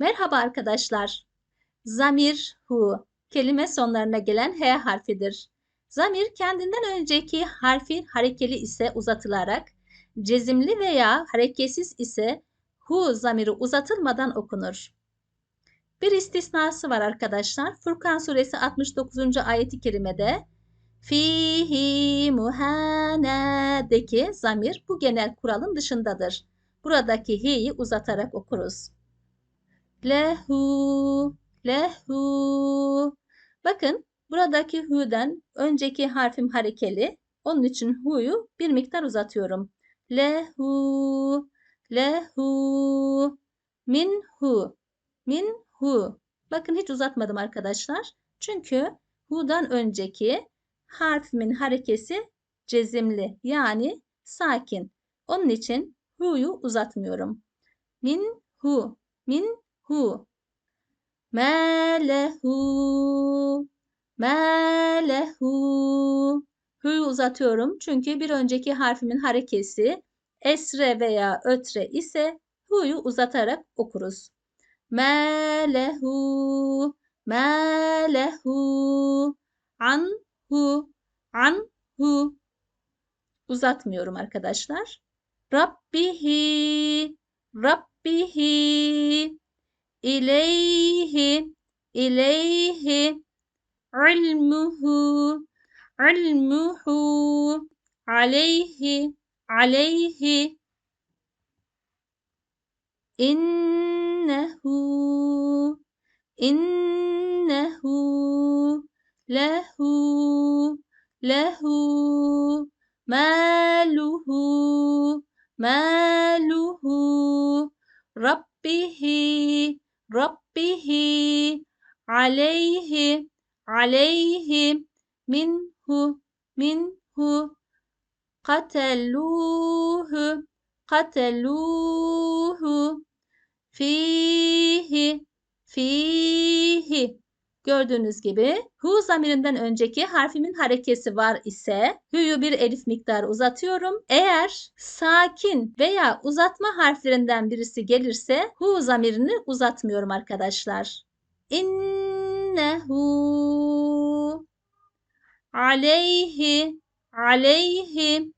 Merhaba arkadaşlar. Zamir hu kelime sonlarına gelen h harfidir. Zamir kendinden önceki harfi harekeli ise uzatılarak, cezimli veya hareketsiz ise hu zamiri uzatılmadan okunur. Bir istisnası var arkadaşlar. Furkan suresi 69. ayeti kerimede fihi muhanedeki zamir bu genel kuralın dışındadır. Buradaki hi'yi uzatarak okuruz. Lehu, lehu. Bakın buradaki hu'den önceki harfim harekeli. Onun için hu'yu bir miktar uzatıyorum. Lehu, lehu, minhu, minhu. Bakın hiç uzatmadım arkadaşlar. Çünkü hu'dan önceki harfimin harekesi cezimli yani sakin. Onun için hu'yu uzatmıyorum. Minhu, min hu. Melehu. Melehu. Hu'yu uzatıyorum. Çünkü bir önceki harfimin harekesi esre veya ötre ise hu'yu uzatarak okuruz. Melehu. Melehu. Anhu. Anhu. Uzatmıyorum arkadaşlar. Rabbihi. Rabbihi ileyhi ileyhi ilmuhu ilmuhu aleyhi aleyhi innehu innehu lehu lehu maluhu maluhu rabbihi Rabbihi aleyhi aleyhi minhu minhu kateluhu kateluhu fihi fihi Gördüğünüz gibi hu zamirinden önceki harfimin harekesi var ise hu'yu bir elif miktarı uzatıyorum. Eğer sakin veya uzatma harflerinden birisi gelirse hu zamirini uzatmıyorum arkadaşlar. İnnehu aleyhi aleyhi